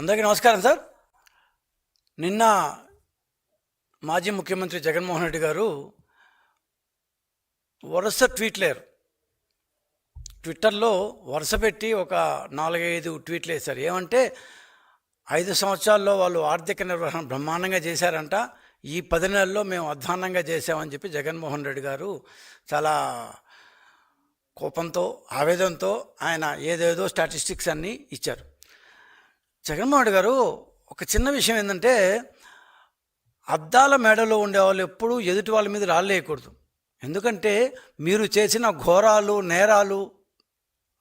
అందరికీ నమస్కారం సార్. నిన్న మాజీ ముఖ్యమంత్రి జగన్మోహన్ రెడ్డి గారు వరుస ట్వీట్లేరు. ట్విట్టర్లో వరుస పెట్టి ఒక నాలుగైదు ట్వీట్లు వేశారు ఏమంటే ఐదు సంవత్సరాల్లో వాళ్ళు ఆర్థిక నిర్వహణ బ్రహ్మాండంగా చేశారంట. ఈ పది నెలల్లో మేము అధ్వాన్నంగా చేసామని చెప్పి జగన్మోహన్ రెడ్డి గారు చాలా కోపంతో ఆవేదనతో ఆయన ఏదేదో స్టాటిస్టిక్స్ అన్నీ ఇచ్చారు. జగన్మోహన్ గారు ఒక చిన్న విషయం ఏంటంటే అద్దాల మేడలో ఉండేవాళ్ళు ఎప్పుడూ ఎదుటి వాళ్ళ మీద రాళ్ళేయకూడదు ఎందుకంటే మీరు చేసిన ఘోరాలు నేరాలు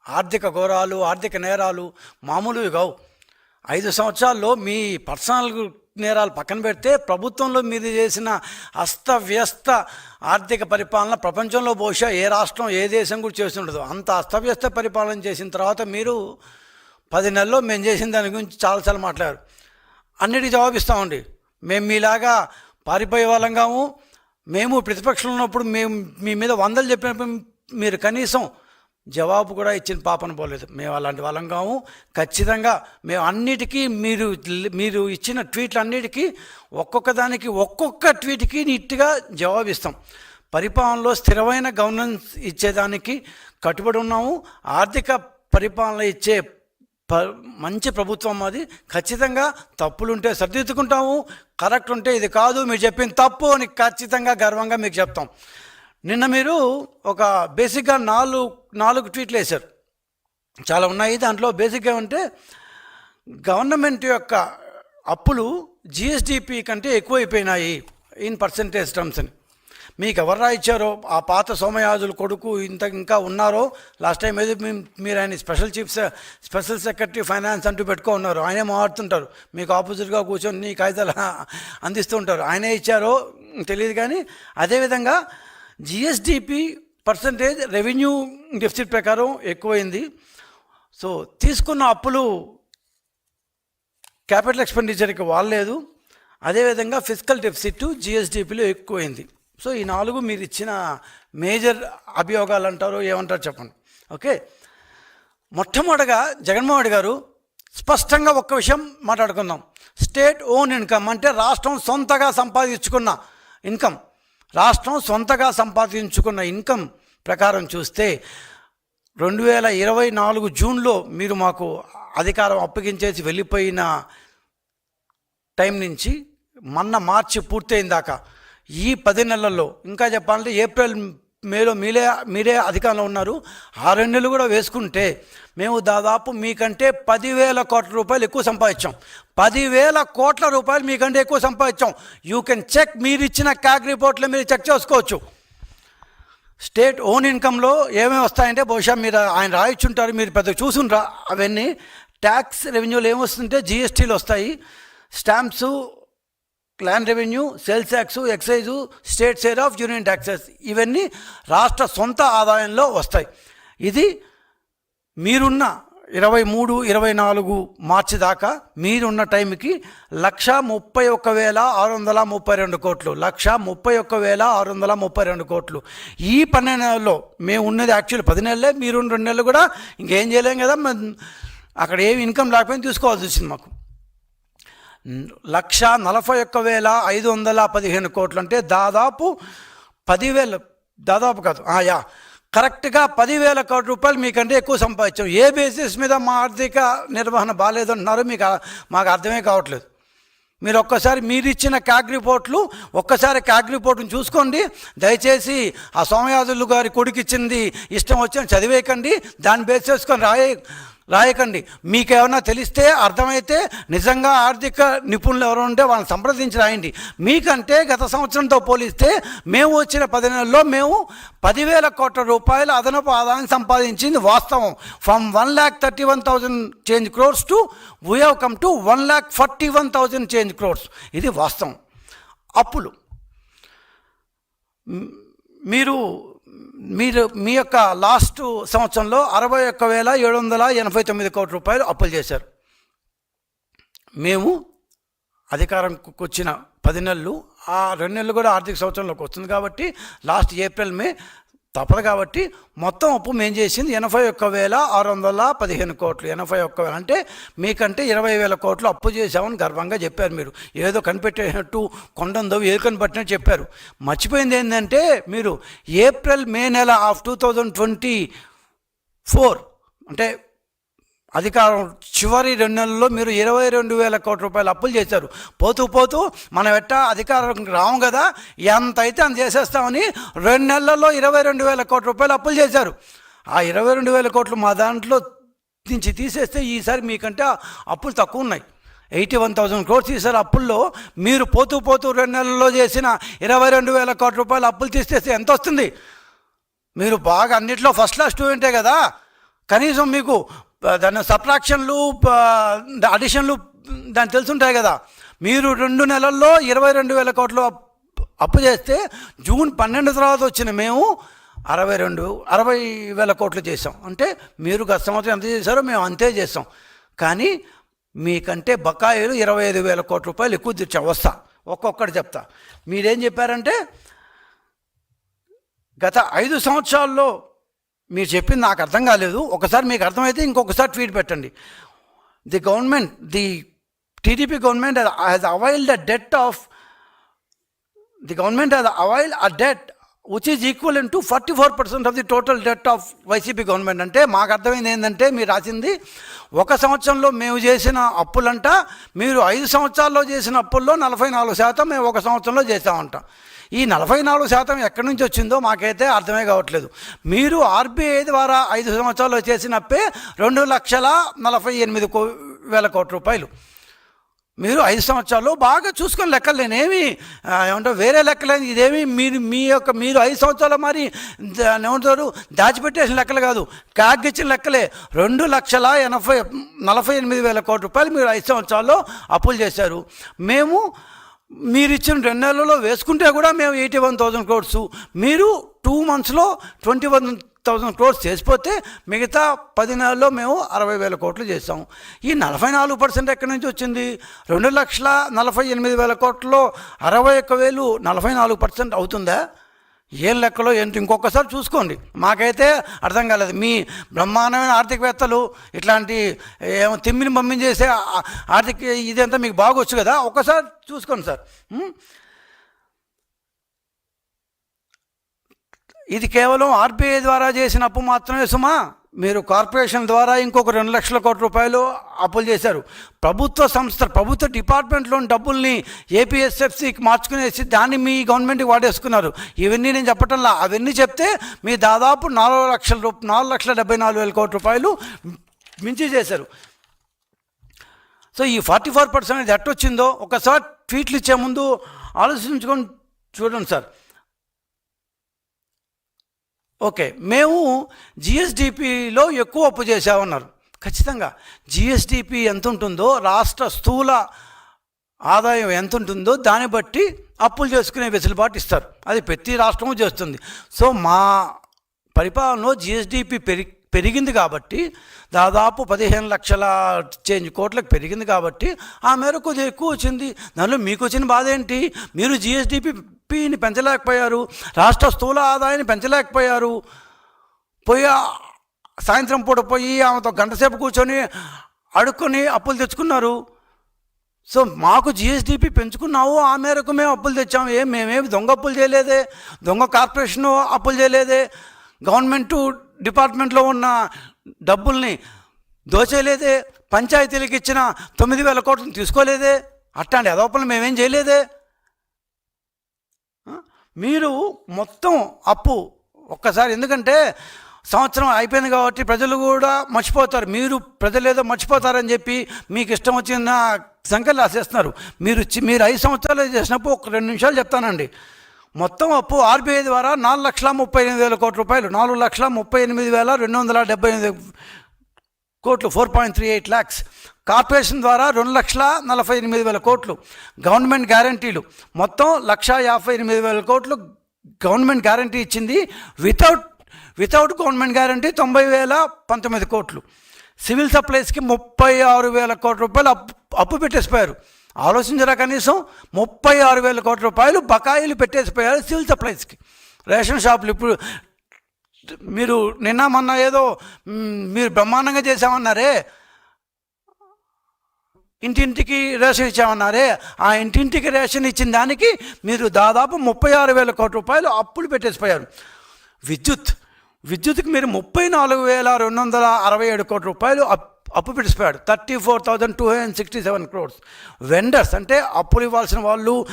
ఆర్థిక ఘోరాలు ఆర్థిక నేరాలు మామూలువి కావు. ఐదు సంవత్సరాల్లో మీ పర్సనల్ నేరాలు పక్కన పెడితే ప్రభుత్వంలో మీరు చేసిన అస్తవ్యస్త ఆర్థిక పరిపాలన ప్రపంచంలో బహుశా ఏ రాష్ట్రం ఏ దేశం కూడా చేస్తుండదు. అంత అస్తవ్యస్త పరిపాలన చేసిన తర్వాత మీరు పది నెలల్లో మేము చేసిన దాని గురించి చాలాసార్లు మాట్లాడారు. అన్నిటికీ జవాబిస్తామండి మేము మీలాగా పారిపోయే వాళ్ళం కాము మేము ప్రతిపక్షంలో ఉన్నప్పుడు మేము మీ మీద వందలు చెప్పినప్పుడు మీరు కనీసం జవాబు కూడా ఇచ్చిన పాపన పోలేదు. మేము అలాంటి వాళ్ళం కాము ఖచ్చితంగా మేము అన్నిటికీ మీరు మీరు ఇచ్చిన ట్వీట్లు అన్నిటికీ ఒక్కొక్క దానికి ఒక్కొక్క ట్వీట్కి నీట్గా జవాబిస్తాం పరిపాలనలో స్థిరమైన గవర్నెన్స్ ఇచ్చేదానికి కట్టుబడి ఉన్నాము. ఆర్థిక పరిపాలన ఇచ్చే మంచి ప్రభుత్వం అది. ఖచ్చితంగా తప్పులుంటే సరిదిద్దుకుంటాము. కరెక్ట్ ఉంటే ఇది కాదు మీరు చెప్పిన తప్పు అని ఖచ్చితంగా గర్వంగా మీకు చెప్తాం. నిన్న మీరు ఒక బేసిక్గా నాలుగు నాలుగు ట్వీట్లు వేశారు. చాలా ఉన్నాయి. దాంట్లో బేసిక్గా ఉంటే గవర్నమెంట్ యొక్క అప్పులు జిఎస్డిపి కంటే ఎక్కువైపోయినాయి ఇన్ పర్సంటేజ్ టర్మ్స్ అని. మీకు ఎవరు ఇచ్చారో? ఆ పాత సోమయాజుల కొడుకు ఇంత ఇంకా ఉన్నారో? లాస్ట్ టైం ఏదో మీరు ఆయన special chief special secretary finance అంటూ పెట్టుకో ఉన్నారు. ఆయనే మాట్లాడుతుంటారు. మీకు ఆపోజిట్గా కూర్చొని నీ కాగితాలు అందిస్తూ ఉంటారు. ఆయనే ఇచ్చారో? తెలియదు కానీ అదేవిధంగా జిఎస్డిపి పర్సంటేజ్ రెవెన్యూ డెఫిసిట్ ప్రకారం ఎక్కువైంది. సో తీసుకున్న అప్పులు క్యాపిటల్ ఎక్స్పెండిచర్కి వాడలేదు. అదేవిధంగా ఫిజికల్ డెఫిసిట్ జిఎస్డిపిలో ఎక్కువైంది. సో ఈ నాలుగు మీరు ఇచ్చిన మేజర్ అభియోగాలు అంటారు ఏమంటారు చెప్పండి. ఓకే? మొట్టమొదటగా జగన్మోహన్ రెడ్డి గారు స్పష్టంగా ఒక్క విషయం మాట్లాడుకుందాం. స్టేట్ ఓన్ ఇన్కమ్ అంటే రాష్ట్రం సొంతగా సంపాదించుకున్న ఇన్కమ్. రాష్ట్రం సొంతగా సంపాదించుకున్న ఇన్కమ్ ప్రకారం చూస్తే రెండు వేల ఇరవై నాలుగు జూన్లో మీరు మాకు అధికారం అప్పగించేసి వెళ్ళిపోయిన టైం నుంచి మొన్న మార్చి పూర్తయిన దాకా ఈ పది నెలల్లో ఇంకా చెప్పాలంటే ఏప్రిల్ మేలో మీరే మీరే అధికారంలో ఉన్నారు. ఆ రెండు నెలలు కూడా వేసుకుంటే మేము దాదాపు మీకంటే పదివేల కోట్ల రూపాయలు ఎక్కువ సంపాదించాం. పదివేల కోట్ల రూపాయలు మీకంటే ఎక్కువ సంపాదించాం. యూ కెన్ చెక్ మీరు ఇచ్చిన క్యాగ్ రిపోర్ట్లో మీరు చెక్ చేసుకోవచ్చు. స్టేట్ ఓన్ ఇన్కంలో ఏమేమి వస్తాయంటే బహుశా మీరు ఆయన రాయిచ్చుంటారు మీరు పెద్ద చూసుండ్రా అవన్నీ. ట్యాక్స్ రెవెన్యూలు ఏమొస్తుంటే జిఎస్టీలు వస్తాయి. Stamps land revenue sales tax excise state share of union taxes ఇవన్నీ రాష్ట్ర సొంత ఆదాయంలో వస్తాయి. ఇది మీరున్న ఇరవై మూడు ఇరవై నాలుగు మార్చి దాకా మీరున్న టైంకి లక్ష ముప్పై ఒక్క వేల ఆరు వందల ముప్పై రెండు కోట్లు లక్ష ముప్పై ఒక్క వేల ఆరు వందల ముప్పై రెండు కోట్లు. ఈ పన్నెండు నెలల్లో మేము ఉన్నది యాక్చువల్ పది నెలలే మీరు రెండు నెలలు కూడా ఇంకేం చేయలేం కదా అక్కడ ఏమి ఇన్కమ్ లేకపోయినా తీసుకోవాల్సి వచ్చింది మాకు. లక్ష నలభై ఒక్క వేల ఐదు వందల పదిహేను కోట్లు అంటే దాదాపు పదివేల దాదాపు కాదు. ఆ, యా. కరెక్ట్గా పదివేల కోట్ల రూపాయలు మీకంటే ఎక్కువ సంపాదించాం. ఏ బేసిస్ మీద మా ఆర్థిక నిర్వహణ బాగాలేదంటున్నారో మీకు మాకు అర్థమే కావట్లేదు. మీరు ఒక్కసారి మీరిచ్చిన క్యాగ్ రిపోర్ట్లు ఒక్కసారి క్యాగ్ రిపోర్ట్ని చూసుకోండి. దయచేసి ఆ సోమయాజులు గారి కొడుకు ఇచ్చింది ఇష్టం వచ్చిన చదివేయకండి. దాన్ని బేస్ చేసుకొని రాయ. రాయకండి. మీకు ఏమైనా తెలిస్తే అర్థమైతే నిజంగా ఆర్థిక నిపుణులు ఎవరు ఉంటే వాళ్ళని సంప్రదించి రాయండి. మీకంటే గత సంవత్సరంతో పోలిస్తే మేము వచ్చిన పది నెలల్లో మేము పదివేల కోట్ల రూపాయల అదనపు ఆదాయం సంపాదించింది వాస్తవం. From one lakh thirty one thousand change crores to we have come to one lakh forty one thousand change crores ఇది వాస్తవం. అప్పులు. మీరు మీరు మీ యొక్క లాస్ట్ సంవత్సరంలో అరవై ఒక్క వేల ఏడు వందల ఎనభై తొమ్మిది కోట్ల రూపాయలు అప్పులు చేశారు. మేము అధికారంకి వచ్చిన పది నెలలు ఆ రెండు నెలలు కూడా ఆర్థిక సంవత్సరంలోకి వస్తుంది కాబట్టి లాస్ట్ ఏప్రిల్ మే తప్పదు కాబట్టి మొత్తం అప్పు మేము చేసింది ఎనభై ఒక్క వేల ఆరు వందల పదిహేను కోట్లు. ఎనభై ఒక్క వేల అంటే మీకంటే ఇరవై వేల కోట్లు అప్పు చేశామని గర్వంగా చెప్పారు మీరు. ఏదో కనిపెట్టేటట్టు కొండందో ఏదో కనిపెట్టినట్టు చెప్పారు. మర్చిపోయింది ఏంటంటే మీరు ఏప్రిల్ మే నెల of two thousand twenty four అంటే అధికారం చివరి రెండు నెలల్లో మీరు ఇరవై రెండు వేల కోట్ల రూపాయలు అప్పులు చేశారు. పోతూ పోతూ మనం ఎట్టా అధికారం రాము కదా ఎంత అయితే అంత చేసేస్తామని రెండు నెలల్లో ఇరవై రెండు వేల కోట్ల రూపాయలు అప్పులు చేశారు. ఆ ఇరవై రెండు వేల కోట్లు మా దాంట్లో నుంచి తీసేస్తే ఈసారి మీకంటే అప్పులు తక్కువ ఉన్నాయి. ఎయిటీ వన్ థౌజండ్ క్రోర్స్ తీసారు అప్పుల్లో. మీరు పోతూ పోతూ రెండు నెలల్లో చేసిన ఇరవై రెండు వేల కోట్ల రూపాయలు అప్పులు తీసేస్తే ఎంత వస్తుంది మీరు బాగా అన్నిట్లో ఫస్ట్ క్లాస్ స్టూడెంటే కదా. కనీసం మీకు దాని సబ్ట్రాక్షన్లు అడిషన్లు దాన్ని తెలుసుంటాయి కదా. మీరు రెండు నెలల్లో ఇరవై రెండు వేల కోట్లు అప్పు చేస్తే జూన్ పన్నెండు తర్వాత వచ్చిన మేము అరవై రెండు అరవై వేల కోట్లు చేసాం అంటే మీరు గత సంవత్సరం ఎంత చేశారో మేము అంతే చేస్తాం. కానీ మీకంటే బకాయిలు ఇరవై ఐదు వేల కోట్ల రూపాయలు ఎక్కువ తెచ్చాం. వస్తా ఒక్కొక్కటి చెప్తా. మీరేం చెప్పారంటే గత ఐదు సంవత్సరాల్లో మీరు చెప్పింది నాకు అర్థం కాలేదు. ఒకసారి మీకు అర్థమైతే ఇంకొకసారి ట్వీట్ పెట్టండి. The government the TDP government has availed the debt of the government has avail a debt which is equal to forty four percent of the total debt of YCP government అంటే మాకు అర్థమైంది ఏంటంటే మీరు రాసింది ఒక సంవత్సరంలో మేము చేసిన అప్పులంట మీరు ఐదు సంవత్సరాల్లో చేసిన అప్పుల్లో నలభై నాలుగు శాతం మేము ఒక సంవత్సరంలో చేసామంట ఈ నలభై నాలుగు శాతం ఎక్కడి నుంచి వచ్చిందో మాకైతే అర్థమే కావట్లేదు. మీరు ఆర్బీఐ ద్వారా ఐదు సంవత్సరాలు చేసిన అప్పే రెండు లక్షల నలభై ఎనిమిది కో వేల కోట్ల రూపాయలు. మీరు ఐదు సంవత్సరాలు బాగా చూసుకొని లెక్కలు నేనేమి ఆ, ఏమంటారు వేరే లెక్కలేదు ఇదేమి మీరు మీ యొక్క మీరు ఐదు సంవత్సరాలు మరి ఏమంటారు దాచిపెట్టేసిన లెక్కలు కాదు. కాగిచ్చిన లెక్కలే. రెండు లక్షల ఎనభై నలభై ఎనిమిది వేల కోట్ల రూపాయలు మీరు ఐదు సంవత్సరాల్లో అప్పులు చేశారు. మేము మీరు ఇచ్చిన రెండు నెలల్లో వేసుకుంటే కూడా మేము ఎయిటీ వన్ థౌసండ్ క్రోడ్స్ మీరు టూ మంత్స్లో ట్వంటీ వన్ థౌసండ్ క్రోడ్స్ చేసిపోతే మిగతా పది నెలల్లో మేము అరవై వేల కోట్లు చేసాం ఈ నలభై నాలుగు పర్సెంట్ ఎక్కడి నుంచి వచ్చింది? రెండు లక్షల నలభై ఎనిమిది వేల కోట్లలో అరవై ఒక్క వేలు నలభై నాలుగు పర్సెంట్ అవుతుందా? ఏం లెక్కలో ఏంటి ఇంకొకసారి చూసుకోండి. మాకైతే అర్థం కాలేదు. మీ బ్రహ్మాండమైన ఆర్థికవేత్తలు ఇట్లాంటి ఏమో తిమ్మిని పంపించేసే ఆర్థిక ఇదంతా మీకు బాగొచ్చు కదా. ఒక్కసారి చూసుకోండి సార్. ఇది కేవలం ఆర్బీఐ ద్వారా చేసిన అప్పు మాత్రమే సుమా? మీరు కార్పొరేషన్ ద్వారా ఇంకొక రెండు లక్షల కోట్ల రూపాయలు అప్పులు చేశారు. ప్రభుత్వ సంస్థ ప్రభుత్వ డిపార్ట్మెంట్లోని డబ్బుల్ని ఏపీఎస్ఎఫ్సికి మార్చుకునేసి దాన్ని మీ గవర్నమెంట్కి వాడేసుకున్నారు. ఇవన్నీ నేను చెప్పటంలా అవన్నీ చెప్తే మీ దాదాపు నాలుగు లక్షల రూప నాలుగు లక్షల డెబ్బై నాలుగు వేల కోట్ల రూపాయలు మించి చేశారు. సో ఈ ఫార్టీ ఫోర్ పర్సెంట్ ఎట్టొచ్చిందో ఒకసారి ట్వీట్లు ఇచ్చే ముందు ఆలోచించుకొని చూడండి సార్. ఓకే మేము జిఎస్డిపిలో ఎక్కువ అప్పు చేసామన్నారు ఖచ్చితంగా. జిఎస్డిపి ఎంత ఉంటుందో రాష్ట్ర స్థూల ఆదాయం ఎంత ఉంటుందో దాన్ని బట్టి అప్పులు చేసుకునే వెసులుబాటు ఇస్తారు. అది ప్రతి రాష్ట్రము చేస్తుంది. సో మా పరిపాలనలో జిఎస్డిపి పెరిగి పెరిగింది కాబట్టి దాదాపు పదిహేను లక్షల చేంజ్ కోట్లకు పెరిగింది కాబట్టి ఆ మేరకు కొద్దిగా ఎక్కువ వచ్చింది. దానిలో మీకు వచ్చిన బాధ ఏంటి? మీరు జిఎస్డిపిని పెంచలేకపోయారు రాష్ట్ర స్థూల ఆదాయాన్ని పెంచలేకపోయారు. పోయి సాయంత్రం పూట పోయి ఆమెతో గంటసేపు కూర్చొని అడుక్కొని అప్పులు తెచ్చుకున్నారు. సో మాకు జిఎస్డిపి పెంచుకున్నావు ఆ మేరకు మేము అప్పులు తెచ్చాము ఏం మేమేమి దొంగ అప్పులు చేయలేదే దొంగ కార్పొరేషన్ అప్పులు చేయలేదే గవర్నమెంట్ డిపార్ట్మెంట్లో ఉన్న డబ్బుల్ని దోచేయలేదే పంచాయతీలకు ఇచ్చిన తొమ్మిది వేల కోట్లను తీసుకోలేదే అట్లాంటి అదోపలు మేమేం చేయలేదే? మీరు మొత్తం అప్పు ఒక్కసారి ఎందుకంటే సంవత్సరం అయిపోయింది కాబట్టి ప్రజలు కూడా మర్చిపోతారు. మీరు ప్రజలు ఏదో మర్చిపోతారని చెప్పి మీకు ఇష్టం వచ్చిన సంఖ్యలు రాసేస్తున్నారు. మీరు మీరు ఐదు సంవత్సరాలు చేసినప్పుడు ఒక రెండు నిమిషాలు చెప్తానండి. మొత్తం అప్పు ఆర్బీఐ ద్వారా నాలుగు లక్షల ముప్పై ఎనిమిది వేల కోట్ల రూపాయలు నాలుగు లక్షల ముప్పై ఎనిమిది వేల రెండు వందల డెబ్బై ఎనిమిది కోట్లు four point three eight lakhs. Corporation ద్వారా రెండు లక్షల నలభై ఎనిమిది వేల కోట్లు గవర్నమెంట్ గ్యారంటీలు. మొత్తం లక్ష యాభై ఎనిమిది వేల కోట్లు గవర్నమెంట్ గ్యారంటీ ఇచ్చింది. వితౌట్ వితౌట్ గవర్నమెంట్ గ్యారంటీ తొంభై వేల పంతొమ్మిది కోట్లు. సివిల్ సప్లైస్కి ముప్పై ఆరు వేల కోట్ల రూపాయలు అప్పు అప్పు పెట్టేసిపోయారు. ఆలోచించరా కనీసం ముప్పై ఆరు వేల కోట్ల రూపాయలు బకాయిలు పెట్టేసిపోయారు సివిల్ సప్లైస్కి. రేషన్ షాపులు ఇప్పుడు మీరు నిన్న మొన్న ఏదో మీరు బ్రహ్మాండంగా చేశామన్నారే. ఇంటింటికి రేషన్ ఇచ్చామన్నారే. ఆ ఇంటింటికి రేషన్ ఇచ్చిన దానికి మీరు దాదాపు ముప్పై ఆరు వేల కోట్ల రూపాయలు అప్పులు పెట్టేసిపోయారు విద్యుత్. విద్యుత్కి మీరు ముప్పై నాలుగు వేల రెండు వందల అరవై ఏడు కోట్ల రూపాయలు అప్ అప్పు పిలిచిపోయాడు thirty four thousand two hundred sixty seven crores. Vendors అంటే అప్పులు ఇవ్వాల్సిన వాళ్ళు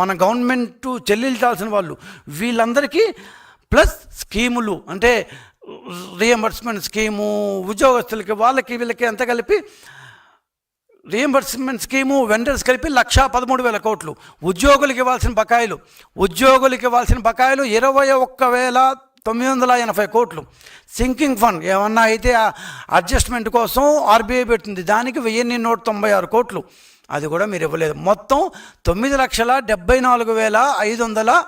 మన గవర్నమెంట్ చెల్లించాల్సిన వాళ్ళు వీళ్ళందరికీ ప్లస్ స్కీములు అంటే రియంబర్స్మెంట్ స్కీము ఉద్యోగస్తులకి వాళ్ళకి వీళ్ళకి ఎంత కలిపి రియంబర్స్మెంట్ స్కీము వెండర్స్ కలిపి లక్షా పదమూడు వేల కోట్లు. ఉద్యోగులకు ఇవ్వాల్సిన బకాయిలు. ఉద్యోగులకు ఇవ్వాల్సిన బకాయిలు ఇరవై ఒక్క వేల తొమ్మిది వందల ఎనభై కోట్లు. సింకింగ్ ఫండ్ ఏమన్నా అయితే అడ్జస్ట్మెంట్ కోసం ఆర్బీఐ పెట్టింది. దానికి వెయ్యి నూట తొంభై ఆరు కోట్లు. అది కూడా మీరు ఇవ్వలేదు. మొత్తం తొమ్మిది లక్షల డెబ్బై నాలుగు వేల ఐదు వందల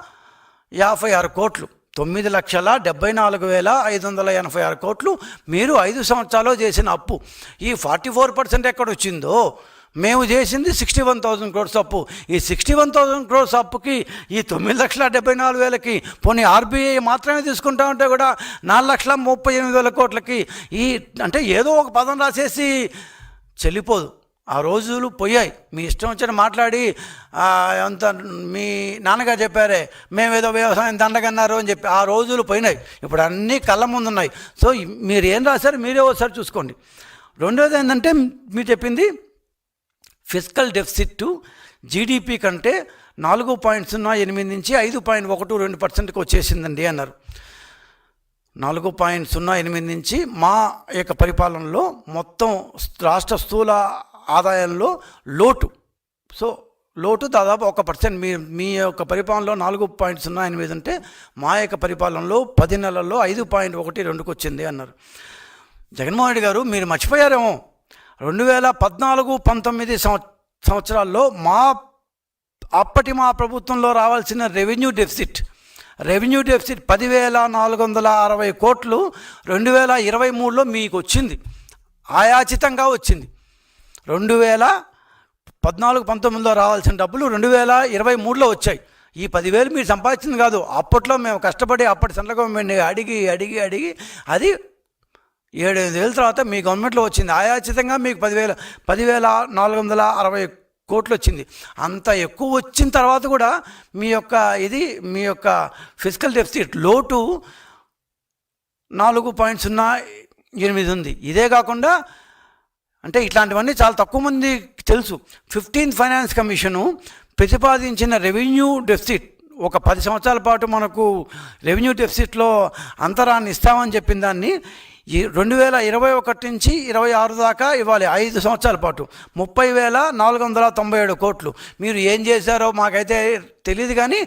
యాభై ఆరు కోట్లు. తొమ్మిది లక్షల డెబ్బై నాలుగు వేల ఐదు వందల ఎనభై ఆరు కోట్లు మీరు ఐదు సంవత్సరాలు చేసిన అప్పు. ఈ ఫార్టీ ఫోర్ పర్సెంట్ ఎక్కడ వచ్చిందో? మేము చేసింది సిక్స్టీ వన్ థౌసండ్ క్రోడ్స్ అప్పు. ఈ సిక్స్టీ వన్ థౌసండ్ క్రోడ్స్ అప్పుకి ఈ తొమ్మిది లక్షల డెబ్బై నాలుగు వేలకి పోనీ ఆర్బీఐ మాత్రమే తీసుకుంటా ఉంటే కూడా నాలుగు లక్షల ముప్పై ఎనిమిది వేల కోట్లకి ఈ అంటే ఏదో ఒక పదం రాసేసి చెల్లిపోదు. ఆ రోజులు పోయాయి. మీ ఇష్టం వచ్చిన మాట్లాడి అంత మీ నాన్నగారు చెప్పారే మేమేదో వ్యవసాయం దండగన్నారు అని చెప్పి ఆ రోజులు పోయినాయి. ఇప్పుడు అన్నీ కళ్ళ ముందు ఉన్నాయి సో మీరు ఏం రాశారు మీరే ఒకసారి చూసుకోండి. రెండోది ఏంటంటే మీరు చెప్పింది ఫిజికల్ డెఫిసిట్ జీడిపి కంటే నాలుగు పాయింట్ సున్నా ఎనిమిది నుంచి ఐదు పాయింట్ ఒకటి రెండు పర్సెంట్కి వచ్చేసిందండి అన్నారు. నాలుగు పాయింట్ సున్నా ఎనిమిది నుంచి మా యొక్క పరిపాలనలో మొత్తం రాష్ట్ర స్థూల ఆదాయంలో లోటు. సో లోటు దాదాపు ఒక పర్సెంట్. మీ మీ యొక్క పరిపాలనలో నాలుగు పాయింట్ సున్నా ఎనిమిది అంటే మా యొక్క పరిపాలనలో పది నెలల్లో ఐదు పాయింట్ ఒకటి రెండుకు వచ్చింది అన్నారు. జగన్మోహన్ రెడ్డి గారు మీరు మర్చిపోయారేమో. రెండు వేల పద్నాలుగు పంతొమ్మిది సంవ- సంవత్సరాల్లో మా అప్పటి మా ప్రభుత్వంలో రావాల్సిన రెవెన్యూ డెఫిసిట్ రెవెన్యూ డెఫిసిట్ పదివేల నాలుగు వందల అరవై కోట్లు రెండు వేల ఇరవై మూడులో మీకు వచ్చింది ఆయాచితంగా వచ్చింది. రెండు వేల పద్నాలుగు పంతొమ్మిదిలో రావాల్సిన డబ్బులు రెండు వేల ఇరవై మూడులో వచ్చాయి. ఈ పదివేలు మీరు సంపాదించింది కాదు. అప్పట్లో మేము కష్టపడి అప్పటి సెంట్రల్ గవర్నమెంట్ని అడిగి అడిగి అడిగి అది ఏడు ఎనిమిది వేల తర్వాత మీ గవర్నమెంట్లో వచ్చింది. ఆయాచితంగా మీకు పదివేల పదివేల నాలుగు వందల అరవై కోట్లు వచ్చింది. అంత ఎక్కువ వచ్చిన తర్వాత కూడా మీ యొక్క ఇది మీ యొక్క ఫిజికల్ డెఫిసిట్ లోటు నాలుగు పాయింట్ సున్నా ఎనిమిది ఉంది. ఇదే కాకుండా అంటే ఇట్లాంటివన్నీ చాలా తక్కువ మంది తెలుసు. ఫిఫ్టీన్త్ ఫైనాన్స్ కమిషను ప్రతిపాదించిన రెవెన్యూ డెఫిసిట్ ఒక పది సంవత్సరాల పాటు మనకు రెవెన్యూ డెఫిసిట్లో అంతరాన్ని ఇస్తామని చెప్పిన దాన్ని ఈ రెండు వేల ఇరవై ఒకటి నుంచి ఇరవై ఆరు దాకా ఇవ్వాలి ఐదు సంవత్సరాల పాటు. ముప్పై వేల నాలుగు వందల తొంభై ఏడు కోట్లు. మీరు ఏం చేశారో మాకైతే తెలియదు కానీ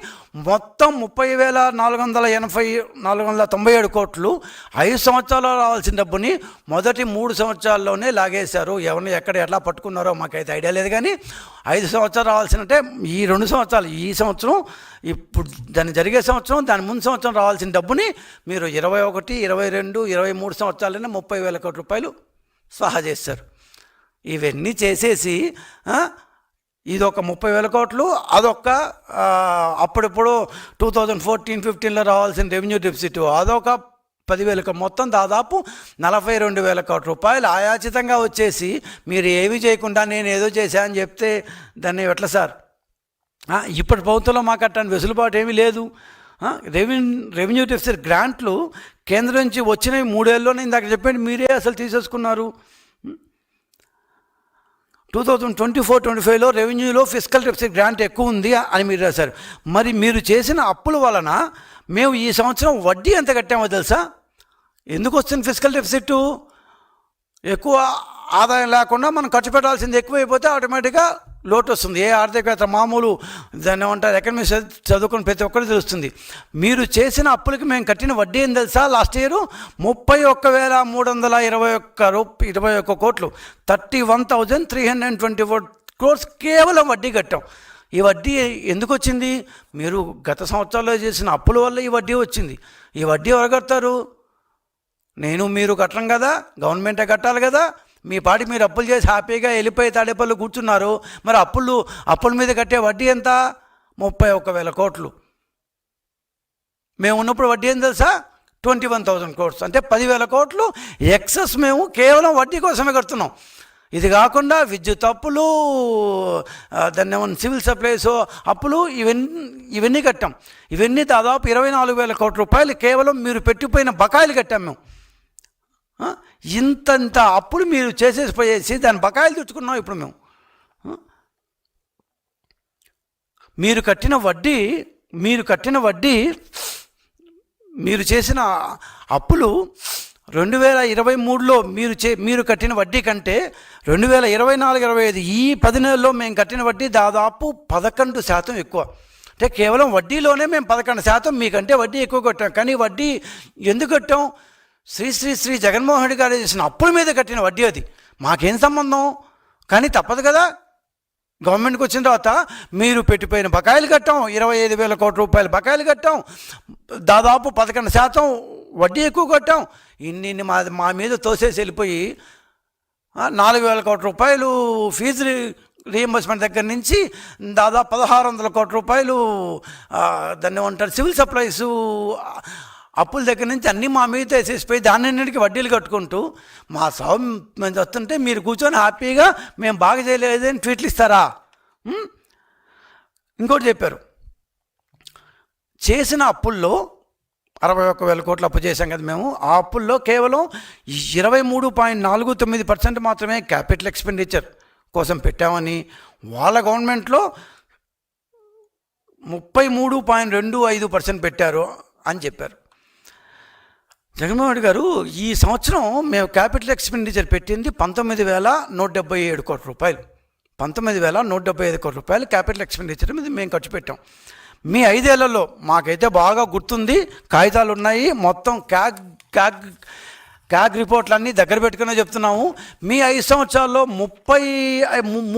మొత్తం ముప్పై వేల నాలుగు వందల ఎనభై నాలుగు వందల తొంభై ఏడు కోట్లు ఐదు సంవత్సరాల్లో రావాల్సిన డబ్బుని మొదటి మూడు సంవత్సరాల్లోనే లాగేశారు. ఎవరిని ఎక్కడ ఎట్లా పట్టుకున్నారో మాకైతే ఐడియా లేదు కానీ ఐదు సంవత్సరాలు రావాల్సిన అంటే ఈ రెండు సంవత్సరాలు ఈ సంవత్సరం ఇప్పుడు దాని జరిగే సంవత్సరం దాని ముందు సంవత్సరం రావాల్సిన డబ్బుని మీరు ఇరవై ఒకటి ఇరవై రెండు ఇరవై మూడు సంవత్సరాలనే ముప్పై వేల కోట్ల రూపాయలు స్వాహా చేస్తారు ఇవన్నీ చేసేసి ఇది ఇదొక ముప్పై వేల కోట్లు అదొక అప్పుడిప్పుడు అప్పుడప్పుడు టూ థౌజండ్ ఫోర్టీన్ ఫిఫ్టీన్లో రావాల్సిన రెవెన్యూ డెఫిసిట్. అదొక పదివేలకు మొత్తం దాదాపు నలభై రెండు వేల కోట్ల రూపాయలు ఆయాచితంగా వచ్చేసి మీరు ఏమి చేయకుండా నేను ఏదో చేశా చెప్తే దాన్ని ఎట్లా సార్? ఇప్పటి ప్రభుత్వంలో మాకు అట్లాంటి వెసులుబాటు ఏమీ లేదు. రెవెన్యూ రెవెన్యూ డెఫిసిట్ గ్రాంట్లు కేంద్రం నుంచి వచ్చినవి మూడేళ్ళలోనే ఇందాక చెప్పండి మీరే అసలు తీసేసుకున్నారు. Two thousand twenty four twenty ఫైవ్లో రెవెన్యూలో ఫిజికల్ డెఫిసిట్ గ్రాంట్ ఎక్కువ ఉంది అని మీరు రాశారు. మరి మీరు చేసిన అప్పుల వలన మేము ఈ సంవత్సరం వడ్డీ ఎంత కట్టామో తెలుసా? ఎందుకు వస్తుంది ఫిజికల్ డెఫిసిట్ ఎక్కువ ఆదాయం లేకుండా మనం ఖర్చు పెట్టాల్సింది ఎక్కువైపోతే ఆటోమేటిక్గా లోటు వస్తుంది ఏ ఆర్థికవేత్త మామూలు దాన్ని ఏమంటారు ఎకనమిక్స్ చదువుకుని ప్రతి ఒక్కరు తెలుస్తుంది. మీరు చేసిన అప్పులకి మేము కట్టిన వడ్డీ ఏం తెలుసా? లాస్ట్ ఇయర్ ముప్పై ఒక్క వేల మూడు వందల ఇరవై ఒక్క రూపాయి ఇరవై ఒక్క కోట్లు. Thirty one thousand three hundred and twenty four crores కేవలం వడ్డీ కట్టాం. ఈ వడ్డీ ఎందుకు వచ్చింది మీరు గత సంవత్సరాల్లో చేసిన అప్పుల వల్ల ఈ వడ్డీ వచ్చింది. ఈ వడ్డీ ఎవరు కడతారు? నేను మీరు కట్టడం కదా? గవర్నమెంటే కట్టాలి కదా? మీ పాటి మీరు అప్పులు చేసి హ్యాపీగా వెళ్ళిపోయి తాడేపల్లి కూర్చున్నారు. మరి అప్పులు అప్పుల మీద కట్టే వడ్డీ ఎంత? ముప్పై ఒక్క వేల కోట్లు. మేము ఉన్నప్పుడు వడ్డీ ఏం తెలుసా? Twenty one thousand crores. అంటే పదివేల కోట్లు ఎక్సెస్ మేము కేవలం వడ్డీ కోసమే కడుతున్నాం. ఇది కాకుండా విద్యుత్ అప్పులు దాన్ని ఏమన్నా సివిల్ సప్లైస్ అప్పులు ఇవన్నీ ఇవన్నీ కట్టాం. ఇవన్నీ దాదాపు ఇరవై నాలుగు వేల కోట్ల రూపాయలు కేవలం మీరు పెట్టిపోయిన బకాయిలు కట్టాం మేము. ఇంతంత అప్పులు మీరు చేసేసి పోయేసి దాని బకాయిలు తెచ్చుకున్నాం ఇప్పుడు మేము. మీరు కట్టిన వడ్డీ మీరు కట్టిన వడ్డీ మీరు చేసిన అప్పులు రెండు వేల ఇరవై మూడులో మీరు చే మీరు కట్టిన వడ్డీ కంటే రెండు వేల ఇరవై నాలుగు ఇరవై ఐదు ఈ పది నెలల్లో మేము కట్టిన వడ్డీ దాదాపు పదకొండు శాతం ఎక్కువ. అంటే కేవలం వడ్డీలోనే మేము పదకొండు శాతం మీకంటే వడ్డీ ఎక్కువ కట్టాం. కానీ వడ్డీ ఎందుకు కట్టాం? శ్రీ శ్రీ శ్రీ జగన్మోహన్ రెడ్డి గారు చేసిన అప్పుల మీద కట్టిన వడ్డీ అది. మాకేం సంబంధం? కానీ తప్పదు కదా. గవర్నమెంట్కి వచ్చిన తర్వాత మీరు పెట్టిపోయిన బకాయిలు కట్టాం ఇరవై ఐదు వేల కోట్ల రూపాయలు బకాయిలు కట్టాం దాదాపు పదకొండు శాతం వడ్డీ ఎక్కువ కట్టాం. ఇన్ని ఇన్ని మా మా మీద తోసేసి వెళ్ళిపోయి నాలుగు వేల కోట్ల రూపాయలు ఫీజు రి- రీఎంబర్స్మెంట్ దగ్గర నుంచి దాదాపు పదహారు వందల కోట్ల రూపాయలు దాన్ని ఉంటారు సివిల్ సప్లైస్ అప్పుల దగ్గర నుంచి అన్నీ మా మీద వేసేసిపోయి దానిన్నిటికీ వడ్డీలు కట్టుకుంటూ మా సాగు వస్తుంటే మీరు కూర్చొని హ్యాపీగా మేము బాగా చేయలేదని ట్వీట్లు ఇస్తారా? ఇంకోటి చెప్పారు. చేసిన అప్పుల్లో అరవై ఒక్క వేల కోట్లు అప్పు చేశాం కదా మేము. ఆ అప్పుల్లో కేవలం ఇరవై మూడు పాయింట్ నాలుగు తొమ్మిది పర్సెంట్ మాత్రమే క్యాపిటల్ ఎక్స్పెండిచర్ కోసం పెట్టామని వాళ్ళ గవర్నమెంట్లో ముప్పై మూడు పాయింట్ రెండు ఐదు పర్సెంట్ పెట్టారు అని చెప్పారు. జగన్మోహన్ రెడ్డి గారు ఈ సంవత్సరం మేము క్యాపిటల్ ఎక్స్పెండిచర్ పెట్టింది పంతొమ్మిది వేల నూట డెబ్బై ఏడు కోట్ల రూపాయలు. పంతొమ్మిది వేల నూట డెబ్బై ఐదు కోట్ల రూపాయలు క్యాపిటల్ ఎక్స్పెండిచర్ మీద మేము ఖర్చు పెట్టాం. మీ ఐదేళ్ళలో మాకైతే బాగా గుర్తుంది కాగితాలు ఉన్నాయి మొత్తం క్యాగ్ క్యాగ్ క్యాగ్ రిపోర్ట్లన్నీ దగ్గర పెట్టుకునే చెప్తున్నాము. మీ ఐదు సంవత్సరాల్లో ముప్పై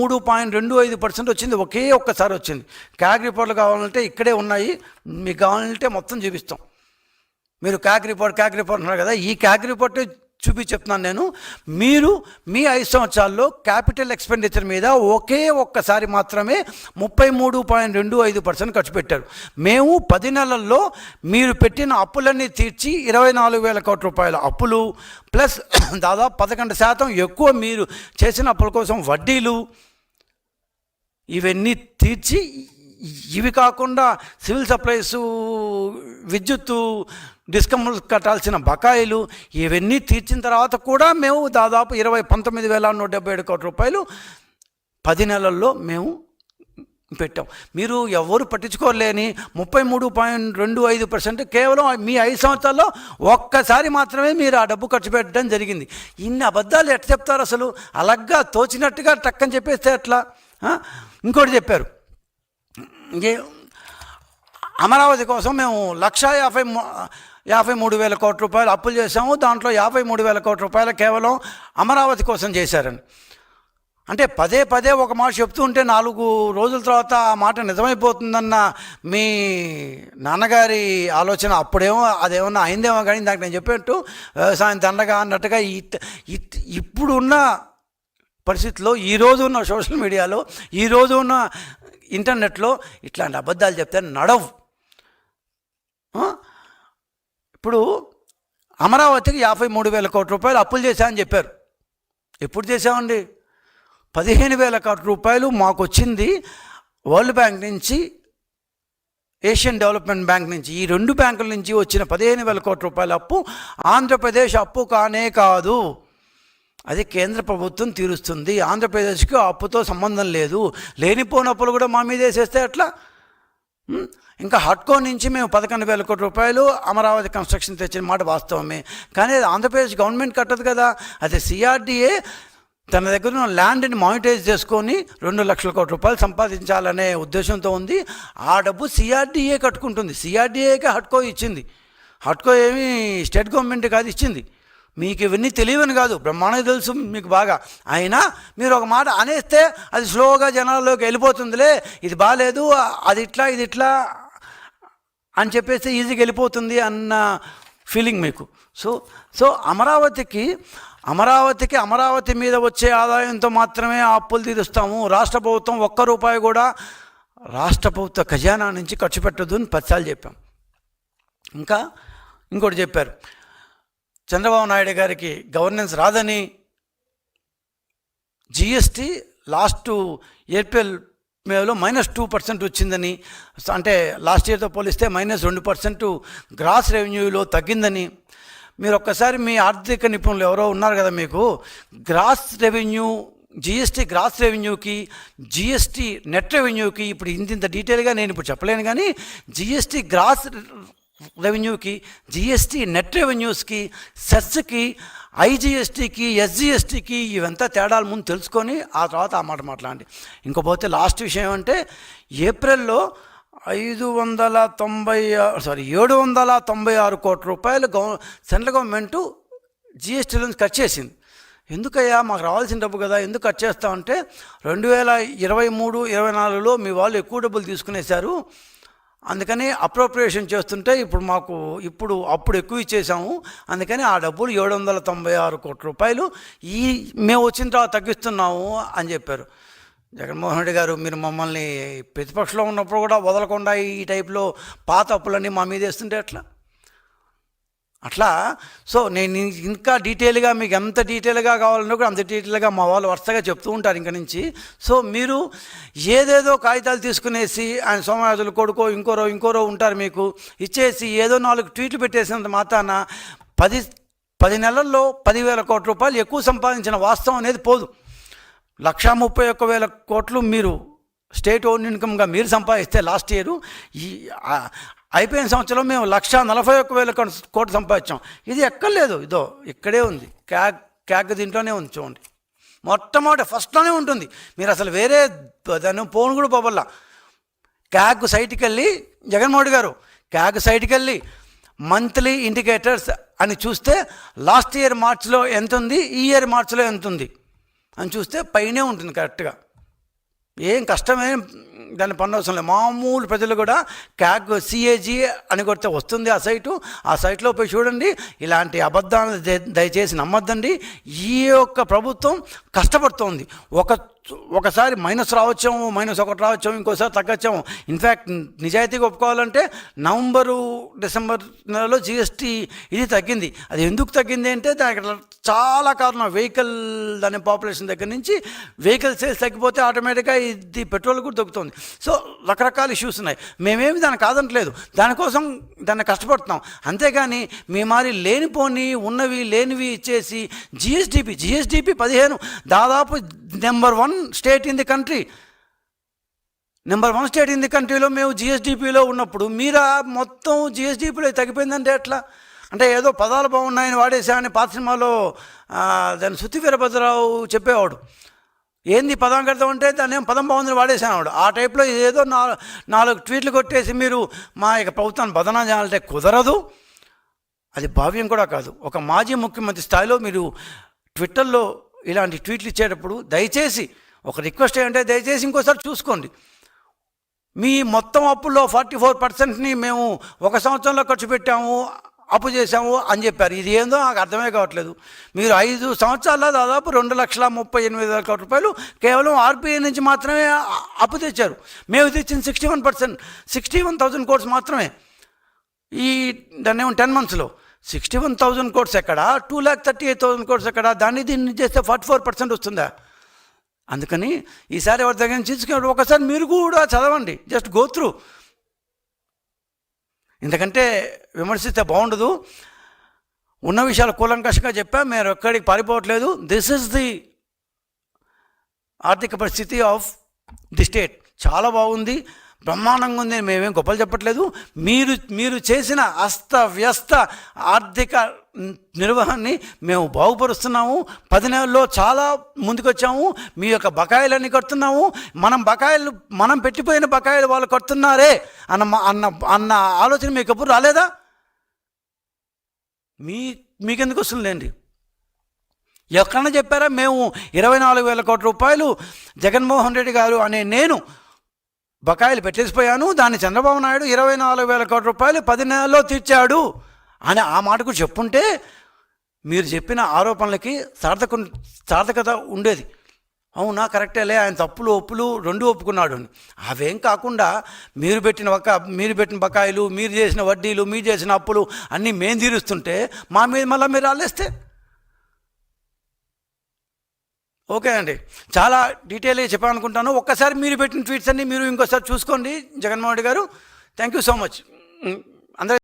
మూడు పాయింట్ రెండు ఐదు పర్సెంట్ వచ్చింది ఒకే ఒక్కసారి వచ్చింది. క్యాగ్ రిపోర్ట్లు కావాలంటే ఇక్కడే ఉన్నాయి మీకు కావాలంటే మొత్తం చూపిస్తాం. మీరు కాకి రిపోర్ట్ కాకి రిపోర్ట్ అన్నారు కదా ఈ క్యాక్ రిపోర్ట్ చూపి చెప్తున్నాను నేను. మీరు మీ ఐదు సంవత్సరాల్లో క్యాపిటల్ ఎక్స్పెండిచర్ మీద ఒకే ఒక్కసారి మాత్రమే ముప్పై మూడు పాయింట్ రెండు ఐదు పర్సెంట్ ఖర్చు పెట్టారు. మేము పది నెలల్లో మీరు పెట్టిన అప్పులన్నీ తీర్చి ఇరవై నాలుగు వేల కోట్ల రూపాయల అప్పులు ప్లస్ దాదాపు పదకొండు శాతం ఎక్కువ మీరు చేసిన అప్పుల కోసం వడ్డీలు ఇవన్నీ తీర్చి ఇవి కాకుండా సివిల్ సప్లైస్ విద్యుత్తు డిస్కమ్లు కట్టాల్సిన బకాయిలు ఇవన్నీ తీర్చిన తర్వాత కూడా మేము దాదాపు ఇరవై పంతొమ్మిది వేల నూట డెబ్బై ఏడు కోట్ల రూపాయలు పది నెలల్లో మేము పెట్టాం. మీరు ఎవరు పట్టించుకోలేని ముప్పై మూడు పాయింట్ రెండు ఐదు పర్సెంట్ కేవలం మీ ఐదు సంవత్సరాల్లో ఒక్కసారి మాత్రమే మీరు ఆ డబ్బు ఖర్చు పెట్టడం జరిగింది. ఇన్ని అబద్ధాలు ఎట్లా చెప్తారు అసలు? అలగ్గా తోచినట్టుగా టక్కని చెప్పేస్తే ఎట్లా? ఇంకోటి చెప్పారు. అమరావతి కోసం మేము లక్ష యాభై యాభై మూడు వేల కోట్ల రూపాయలు అప్పులు చేశాము. దాంట్లో యాభై మూడు వేల కోట్ల రూపాయలు కేవలం అమరావతి కోసం చేశారని. అంటే పదే పదే ఒక మాట చెప్తూ ఉంటే నాలుగు రోజుల తర్వాత ఆ మాట నిజమైపోతుందన్న మీ నాన్నగారి ఆలోచన అప్పుడేమో అదేమన్నా అయిందేమో కానీ దానికి నేను చెప్పినట్టు వ్యవసాయం దండగా అన్నట్టుగా ఇప్పుడున్న పరిస్థితుల్లో ఈ ఉన్న సోషల్ మీడియాలో ఈ ఉన్న ఇంటర్నెట్లో ఇట్లాంటి అబద్ధాలు చెప్తే నడవు. ఇప్పుడు అమరావతికి యాభై మూడు వేల కోట్ల రూపాయలు అప్పులు చేశామని చెప్పారు. ఎప్పుడు చేశామండి? పదిహేను వేల కోట్ల రూపాయలు మాకు వచ్చింది వరల్డ్ బ్యాంక్ నుంచి ఏషియన్ డెవలప్మెంట్ బ్యాంక్ నుంచి. ఈ రెండు బ్యాంకుల నుంచి వచ్చిన పదిహేను వేల కోట్ల రూపాయల అప్పు ఆంధ్రప్రదేశ్ అప్పు కానే కాదు. అది కేంద్ర ప్రభుత్వం తీరుస్తుంది. ఆంధ్రప్రదేశ్కి ఆ అప్పుతో సంబంధం లేదు. లేనిపోని అప్పులు కూడా మా మీద వేసేస్తే అట్లా ఇంకా హట్కో నుంచి మేము పదకొండు వేల కోట్ల రూపాయలు అమరావతి కన్స్ట్రక్షన్ తెచ్చిన మాట వాస్తవమే. కానీ అది ఆంధ్రప్రదేశ్ గవర్నమెంట్ కట్టదు కదా. అది సిఆర్డీఏ తన దగ్గర ఉన్న ల్యాండ్ని మానిటైజ్ చేసుకొని రెండు లక్షల కోట్ల రూపాయలు సంపాదించాలనే ఉద్దేశంతో ఉంది. ఆ డబ్బు సిఆర్డీఏ కట్టుకుంటుంది. సిఆర్డీఏకే హట్కో ఇచ్చింది. హట్కో ఏమి స్టేట్ గవర్నమెంట్ కాదు ఇచ్చింది. మీకు ఇవన్నీ తెలియవని కాదు. బ్రహ్మాండంగా తెలుసు మీకు బాగా. అయినా మీరు ఒక మాట అనేస్తే అది స్లోగా జనాల్లోకి వెళ్ళిపోతుందిలే. ఇది బాగాలేదు అది ఇట్లా ఇది ఇట్లా అని చెప్పేసి ఈజీగా వెళ్ళిపోతుంది అన్న ఫీలింగ్ మీకు. సో సో అమరావతికి అమరావతికి అమరావతి మీద వచ్చే ఆదాయంతో మాత్రమే అప్పులు తీరుస్తాము. రాష్ట్ర ప్రభుత్వం ఒక్క రూపాయి కూడా రాష్ట్ర ప్రభుత్వ ఖజానా నుంచి ఖర్చు పెట్టదు అని పదిసార్లు చెప్పాం. ఇంకా ఇంకోటి చెప్పారు. చంద్రబాబు నాయుడు గారికి గవర్నెన్స్ రాదని జిఎస్టీ లాస్ట్ ఏప్రిల్ మేలో మైనస్ టూ పర్సెంట్ వచ్చిందని అంటే లాస్ట్ ఇయర్తో పోలిస్తే మైనస్ రెండు పర్సెంట్ గ్రాస్ రెవెన్యూలో తగ్గిందని. మీరు ఒక్కసారి మీ ఆర్థిక నిపుణులు ఎవరో ఉన్నారు కదా మీకు గ్రాస్ రెవెన్యూ జిఎస్టీ గ్రాస్ రెవెన్యూకి జిఎస్టీ నెట్ రెవెన్యూకి ఇప్పుడు ఇంత ఇంత డీటెయిల్గా నేను ఇప్పుడు చెప్పలేను కానీ జిఎస్టీ గ్రాస్ రెవెన్యూకి జిఎస్టీ నెట్ రెవెన్యూస్కి సెస్కి ఐజిఎస్టీకి ఎస్జిఎస్టీకి ఇవంతా తేడాలు ముందు తెలుసుకొని ఆ తర్వాత ఆ మాట మాట్లాడండి. ఇంకపోతే లాస్ట్ విషయం అంటే ఏప్రిల్లో ఐదు వందల తొంభై సారీ ఏడు వందల తొంభై ఆరు కోట్ల రూపాయలు గవ సెంట్రల్ గవర్నమెంటు జిఎస్టీ నుంచి కట్ చేసింది. ఎందుకయ్యా? మాకు రావాల్సిన డబ్బు కదా ఎందుకు కట్ చేస్తామంటే రెండు వేల ఇరవై మూడు ఇరవై నాలుగులో మీ వాళ్ళు ఎక్కువ డబ్బులు తీసుకునేశారు. అందుకని అప్రోప్రియేషన్ చేస్తుంటే ఇప్పుడు మాకు ఇప్పుడు అప్పుడు ఎక్కువ ఇచ్చేసాము. అందుకని ఆ డబ్బులు ఏడు వందల తొంభై ఆరు కోట్ల రూపాయలు ఈ మేము వచ్చిన తర్వాత తగ్గిస్తున్నాము అని చెప్పారు. జగన్మోహన్ రెడ్డి గారు మీరు మమ్మల్ని ప్రతిపక్షంలో ఉన్నప్పుడు కూడా వదలకుండా ఈ టైప్లో పాత అప్పులన్నీ మా మీద వేస్తుంటే ఎట్లా? అట్లా సో నేను ఇంకా డీటెయిల్గా మీకు ఎంత డీటెయిల్గా కావాలన్నా కూడా అంత డీటెయిల్గా మా వాళ్ళు వరుసగా చెప్తూ ఉంటారు ఇంక నుంచి. సో మీరు ఏదేదో కాగితాలు తీసుకునేసి ఆయన సోమరాజులు కొడుకో ఇంకోరో ఇంకోరో ఉంటారు మీకు ఇచ్చేసి ఏదో నాలుగు ట్వీట్లు పెట్టేసినంత మాత్రాన పది పది నెలల్లో పదివేల కోట్ల రూపాయలు ఎక్కువ సంపాదించిన వాస్తవం అనేది పోదు. లక్షా ముప్పై ఒక్క వేల కోట్లు మీరు స్టేట్ ఓన్ ఇన్కమ్గా మీరు సంపాదిస్తే లాస్ట్ ఇయర్ ఈ అయిపోయిన సంవత్సరం మేము లక్ష నలభై ఒక్క వేల కోట్లు సంపాదించాం. ఇది ఎక్కర్లేదు. ఇదో ఇక్కడే ఉంది. క్యాగ్ క్యాగ్ దీంట్లోనే ఉంది చూడండి. మొట్టమొదటి ఫస్ట్లోనే ఉంటుంది. మీరు అసలు వేరే దాన్ని ఫోన్ కూడా పోవల్లా క్యాగ్ సైట్కి వెళ్ళి జగన్మోహన్ గారు క్యాగ్ సైట్కి వెళ్ళి మంత్లీ ఇండికేటర్స్ అని చూస్తే లాస్ట్ ఇయర్ మార్చ్లో ఎంత ఉంది ఈ ఇయర్ మార్చ్లో ఎంత ఉంది అని చూస్తే పైనే ఉంటుంది కరెక్ట్గా. ఏం కష్టమేం దాన్ని అవసరం లేదు. మామూలు ప్రజలు కూడా క్యాగ్ సిఏజీ అని కొడితే వస్తుంది ఆ సైటు. ఆ సైట్లో పోయి చూడండి ఇలాంటి అబద్ధాలను దయచేసి నమ్మద్దండి. ఈ యొక్క ప్రభుత్వం కష్టపడుతోంది. ఒక ఒకసారి మైనస్ రావచ్చాము మైనస్ ఒకటి రావచ్చాము ఇంకోసారి తగ్గచ్చాము. ఇన్ఫ్యాక్ట్ నిజాయితీగా ఒప్పుకోవాలంటే నవంబరు డిసెంబర్ నెలలో జిఎస్టీ ఇది తగ్గింది. అది ఎందుకు తగ్గింది అంటే దానికి చాలా కారణం. వెహికల్ దాని పాపులేషన్ దగ్గర నుంచి వెహికల్ సేల్స్ తగ్గిపోతే ఆటోమేటిక్గా ఇది పెట్రోల్ కూడా తగ్గుతుంది. సో రకరకాల ఇష్యూస్ ఉన్నాయి. మేమేమి దాన్ని కాదంటలేదు. దానికోసం దాన్ని కష్టపడుతున్నాం. అంతేగాని మీ మరి లేనిపోని ఉన్నవి లేనివి ఇచ్చేసి జిఎస్డిపి జిఎస్డిపి పదిహేను. దాదాపు number one state in the country. Number one state in the కంట్రీలో మేము జిఎస్డిపిలో ఉన్నప్పుడు మీరా మొత్తం జిఎస్డిపిలో తగ్గిపోయిందంటే ఎట్లా? అంటే ఏదో పదాలు బాగున్నాయని వాడేసామని పాత సినిమాలో దాని శృతి వీరభద్రరావు చెప్పేవాడు. ఏంది పదం కడతాం అంటే దాన్ని ఏం పదం బాగుందని వాడేసాడు ఆ టైప్లో ఏదో నాలుగు నాలుగు ట్వీట్లు కొట్టేసి మీరు మా యొక్క ప్రభుత్వాన్ని బదనా చేయాలంటే కుదరదు. అది భావ్యం కూడా కాదు. ఒక మాజీ ముఖ్యమంత్రి స్థాయిలో మీరు ట్విట్టర్లో ఇలాంటి ట్వీట్లు ఇచ్చేటప్పుడు దయచేసి ఒక రిక్వెస్ట్ ఏంటంటే దయచేసి ఇంకోసారి చూసుకోండి. మీ మొత్తం అప్పుల్లో ఫార్టీ ఫోర్ పర్సెంట్ని మేము ఒక సంవత్సరంలో ఖర్చు పెట్టాము అప్పు చేశాము అని చెప్పారు. ఇది ఏందో నాకు అర్థమే కావట్లేదు. మీరు ఐదు సంవత్సరాల్లో దాదాపు రెండు లక్షల ముప్పై ఎనిమిది వేల కోట్ల రూపాయలు కేవలం ఆర్బీఐ నుంచి మాత్రమే అప్పు తెచ్చారు. మేము తెచ్చిన sixty one percent sixty one thousand crores మాత్రమే ఈ దాన్ని ఏమో టెన్ మంత్స్లో. సిక్స్టీ వన్ థౌజండ్ కోట్స్ ఎక్కడ? Two lakh thirty eight thousand crores ఎక్కడ? దాన్ని దీన్ని చేస్తే ఫార్టీ ఫోర్ పర్సెంట్ వస్తుందా? అందుకని ఈసారి ఎవరి దగ్గర నుంచి ఒకసారి మీరు కూడా చదవండి. జస్ట్ గోత్రు ఎందుకంటే విమర్శిస్తే బాగుండదు. ఉన్న విషయాలు కూలంకషంగా చెప్పా మీరు ఎక్కడికి పారిపోవట్లేదు. దిస్ ఇస్ ది ఆర్థిక పరిస్థితి ఆఫ్ ది స్టేట్ చాలా బాగుంది. బ్రహ్మాండంగా ఉంది మేమేం గొప్పలు చెప్పట్లేదు. మీరు మీరు చేసిన అస్తవ్యస్త ఆర్థిక నిర్వహణని మేము బాగుపరుస్తున్నాము. పది నెలల్లో చాలా ముందుకొచ్చాము. మీ యొక్క బకాయిలన్నీ కడుతున్నాము. మనం బకాయిలు మనం పెట్టిపోయిన బకాయిలు వాళ్ళు కడుతున్నారే అన్న మా- అన్న అన్న ఆలోచన మీకు ఎప్పుడు రాలేదా? మీ మీకెందుకు వస్తుందండి ఎక్కడన్నా చెప్పారా? మేము ఇరవై నాలుగు వేల కోట్ల రూపాయలు జగన్మోహన్ రెడ్డి గారు అనే నేను బకాయిలు పెట్టేసిపోయాను. దాన్ని చంద్రబాబు నాయుడు ఇరవై నాలుగు వేల కోట్ల రూపాయలు పది నెలల్లో తీర్చాడు అని ఆ మాటకు చెప్పుంటే మీరు చెప్పిన ఆరోపణలకి సార్థక సార్థకత ఉండేది. అవునా కరెక్టేలే ఆయన తప్పులు ఒప్పులు రెండు ఒప్పుకున్నాడు అని. అవేం కాకుండా మీరు పెట్టిన బకా మీరు పెట్టిన బకాయిలు మీరు చేసిన వడ్డీలు మీరు చేసిన అప్పులు అన్నీ మేము తీరుస్తుంటే మా మీద మళ్ళీ మీరు రాలేస్తే ఓకే అండి చాలా డీటెయిల్గా చెప్పాలనుకుంటాను. ఒక్కసారి మీరు పెట్టిన ట్వీట్స్ అన్ని మీరు ఇంకోసారి చూసుకోండి జగన్మోహన్ రెడ్డి గారు. Thank you so much. అందరూ